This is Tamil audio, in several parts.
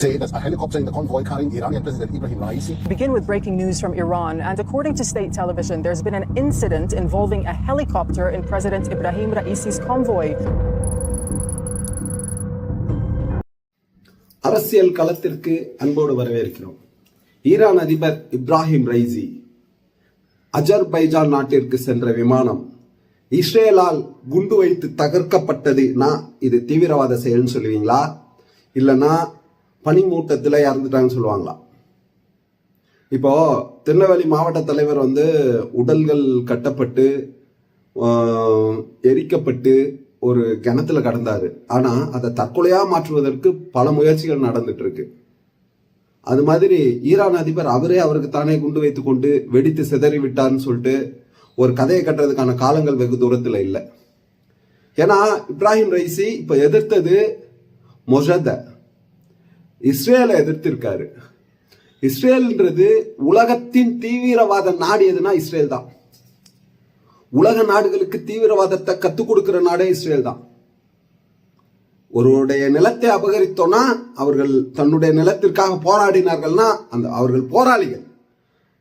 say that a helicopter in the convoy carrying Iranian President Ibrahim Raisi Begin with breaking news from Iran. And according to state television, there's been an incident involving a helicopter in President Ibrahim Raisi's convoy. அரசியல் களத்திற்கு அன்போடு வரவேற்கிறோம் ஈரான் அதிபர் இப்ராஹிம் ரைசி அஜர்பைஜான் நாட்டிற்கு சென்ற விமானம் இஸ்ரேலால் குண்டு வைத்து தகர்க்கப்பட்டதுனா இது தீவிரவாத செயல்னு சொல்லுவீங்களா இல்லைன்னா பனிமூட்டத்தில் இறந்துட்டாங்கன்னு சொல்லுவாங்களா இப்போ திருநெல்வேலி மாவட்ட தலைவர் வந்து உடல்கள் கட்டப்பட்டு எரிக்கப்பட்டு ஒரு கிணத்துல கடந்தாரு. ஆனா அதை தற்கொலையா மாற்றுவதற்கு பல முயற்சிகள் நடந்துட்டு இருக்கு. அது மாதிரி ஈரான் அதிபர் அவரே அவருக்கு தானே குண்டு வைத்து கொண்டு வெடித்து சிதறி விட்டார்னு சொல்லிட்டு ஒரு கதையை கட்டுறதுக்கான காலங்கள் வெகு தூரத்தில் இல்லை. ஏன்னா இப்ராஹிம் ரைசி இப்ப எதிர்த்தது மொஷத இஸ்ரேலை எதிர்த்திருக்காரு. இஸ்ரேல்ன்றது உலகத்தின் தீவிரவாத நாடு எதுனா இஸ்ரேல் தான். உலக நாடுகளுக்கு தீவிரவாதத்தை கத்துக் கொடுக்கிற நாடே இஸ்ரேல் தான். ஒருவருடைய நிலத்தை அபகரித்தோம்னா அவர்கள் தன்னுடைய நிலத்திற்காக போராடினார்கள்னா அந்த அவர்கள் போராளிகள்.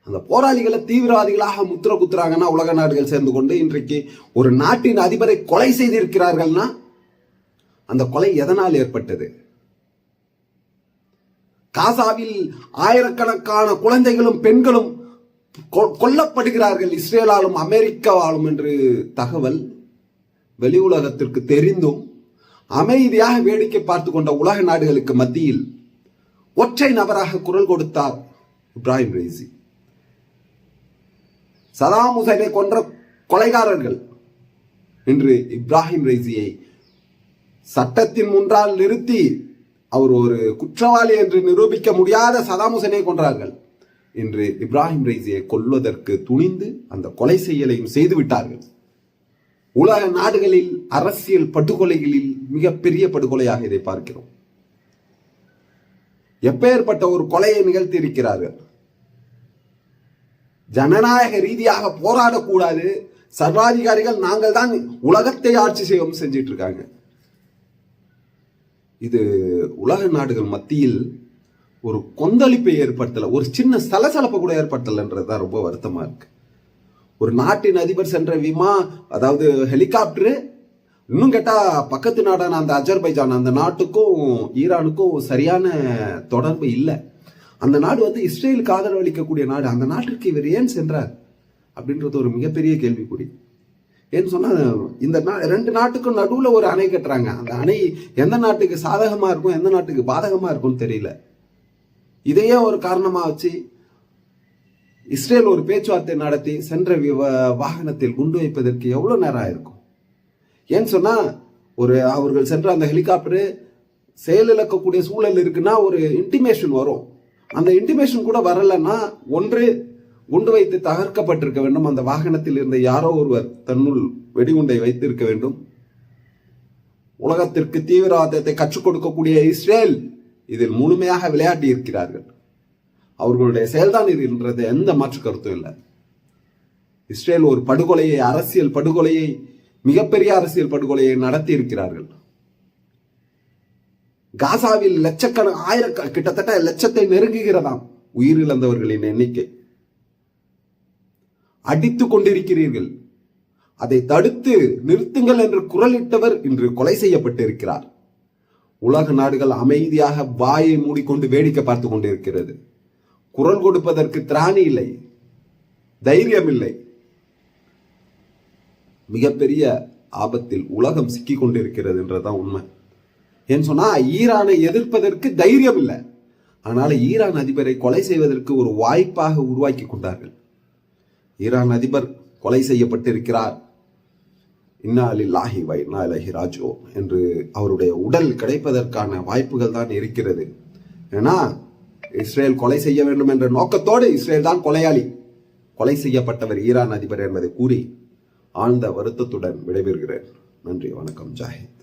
அந்த போராளிகளை தீவிரவாதிகளாக முத்திர குத்துறாங்கன்னா உலக நாடுகள் சேர்ந்து கொண்டு இன்றைக்கு ஒரு நாட்டின் அதிபரை கொலை செய்திருக்கிறார்கள்னா அந்த கொலை எதனால் ஏற்பட்டது? காசாவில் ஆயிரக்கணக்கான குழந்தைகளும் பெண்களும் கொ- கொல்லப்படுகிறார்கள் இஸ்ரேலாலும் அமெரிக்காவாலும் என்று தகவல் வெளி உலகத்திற்கு தெரிந்தும் அமைதியாக வேடிக்கை பார்த்து கொண்ட உலக நாடுகளுக்கு மத்தியில் ஒற்றை நபராக குரல் கொடுத்தார் இப்ராஹிம் ரேசி சதாம் ஹுசைனை கொன்ற கொலைகாரர்கள் என்று இப்ராஹிம் ரேசியை சட்டத்தின் முன்றால் நிறுத்தி அவர் ஒரு குற்றவாளி என்று நிரூபிக்க முடியாத சதாம் ஹுசைனை கொன்றார்கள். இன்று இப்ராஹிம் ரைசியை கொல்வதற்கு துணிந்து அந்த கொலை செய்யலையும் செய்து விட்டார்கள். உலக நாடுகளில் அரசியல் படுகொலைகளில் மிகப்பெரிய படுகொலையாக இதை பார்க்கிறோம். எப்பேற்பட்ட ஒரு கொலையை நிகழ்த்தி இருக்கிறார்கள் ஜனநாயக ரீதியாக போராடக்கூடாது. சர்வாதிகாரிகள் நாங்கள் தான் உலகத்தை ஆட்சி செய்யவும் செஞ்சிட்டு இருக்காங்க இது உலக நாடுகள் மத்தியில் ஒரு கொந்தளிப்பை ஏற்படுத்தலை ஒரு சின்ன சலசலப்பை கூட ஏற்படுத்தலைன்றது தான் ரொம்ப வருத்தமாக இருக்கு. ஒரு நாட்டின் அதிபர் சென்ற விமா அதாவது ஹெலிகாப்டரு இன்னும் கேட்டால் பக்கத்து நாடான அந்த அஜர்பைஜான் அந்த நாட்டுக்கும் ஈரானுக்கும் சரியான தொடர்பு இல்லை. அந்த நாடு வந்து இஸ்ரேலுக்கு ஆதரவு அளிக்கக்கூடிய நாடு அந்த நாட்டிற்கு இவர் ஏன் சென்றார் அப்படின்றது ஒரு மிகப்பெரிய கேள்விக்குறி. ஏன்னு சொன்னால் இந்த நா- ரெண்டு நாட்டுக்கும் நடுவில் ஒரு அணை கட்டுறாங்க. அந்த அணை எந்த நாட்டுக்கு சாதகமாக இருக்கும் எந்த நாட்டுக்கு பாதகமாக இருக்கும்னு தெரியல. இதையே ஒரு காரணமாக வச்சு இஸ்ரேல் ஒரு பேச்சுவார்த்தை நடத்தி சென்ற விவ- வாகனத்தில் குண்டு வைப்பதற்கு எவ்வளோ நேரம் ஆயிருக்கும்? ஏன்னு சொன்னால் ஒரு அவர்கள் சென்ற அந்த ஹெலிகாப்டரு செயலிழக்கக்கூடிய சூழல் இருக்குன்னா ஒரு இன்டிமேஷன் வரும். அந்த இன்டிமேஷன் கூட வரலன்னா ஒன்று குண்டு வைத்து தகர்க்கப்பட்டிருக்க வேண்டும். அந்த வாகனத்தில் இருந்த யாரோ ஒருவர் தன்னுள் வெடிகுண்டை வைத்திருக்க வேண்டும். உலகத்திற்கு தீவிரவாதத்தை கற்றுக் கொடுக்கக்கூடிய இஸ்ரேல் இதில் முழுமையாக விளையாடி இருக்கிறார்கள். அவர்களுடைய செயல்தான் இது என்றது எந்த மாற்று கருத்தும் இல்லை. இஸ்ரேல் ஒரு படுகொலையை அரசியல் படுகொலையை மிகப்பெரிய அரசியல் படுகொலையை நடத்தி இருக்கிறார்கள். காசாவில் லட்சக்கண ஆயிரக்க கிட்டத்தட்ட லட்சத்தை நெருங்குகிறதாம் உயிரிழந்தவர்களின் எண்ணிக்கை. அடித்துக் கொண்டிருக்கிறீர்கள். அதை தடுத்து நிறுத்துங்கள் என்று குரலிட்டவர் இன்று கொலை செய்யப்பட்டிருக்கிறார். உலக நாடுகள் அமைதியாக வாயை மூடிக்கொண்டு வேடிக்கை பார்த்து கொண்டிருக்கிறது. குரல் கொடுப்பதற்கு திராணி இல்லை. தைரியம் இல்லை மிகப்பெரிய ஆபத்தில் உலகம் சிக்கிக் கொண்டிருக்கிறது என்றதான் உண்மை. ஏன்னு சொன்னா ஈரானை எதிர்ப்பதற்கு தைரியம் இல்லை ஆனால் ஈரான் அதிபரை கொலை செய்வதற்கு ஒரு வாய்ப்பாக உருவாக்கி கொண்டார்கள். ஈரான் அதிபர் கொலை செய்யப்பட்டிருக்கிறார். இன்னா லாஹி வ இன்னா என்று அவருடைய உடல் கிடைப்பதற்கான வாய்ப்புகள் தான் இருக்கிறது. ஏன்னா இஸ்ரேல் கொலை செய்ய வேண்டும் என்ற நோக்கத்தோடு இஸ்ரேல் தான் கொலையாளி. கொலை செய்யப்பட்டவர் ஈரான் அதிபர் என்பதை கூறி ஆழ்ந்த வருத்தத்துடன் விடைபெறுகிறேன். நன்றி வணக்கம் ஜாஹித்.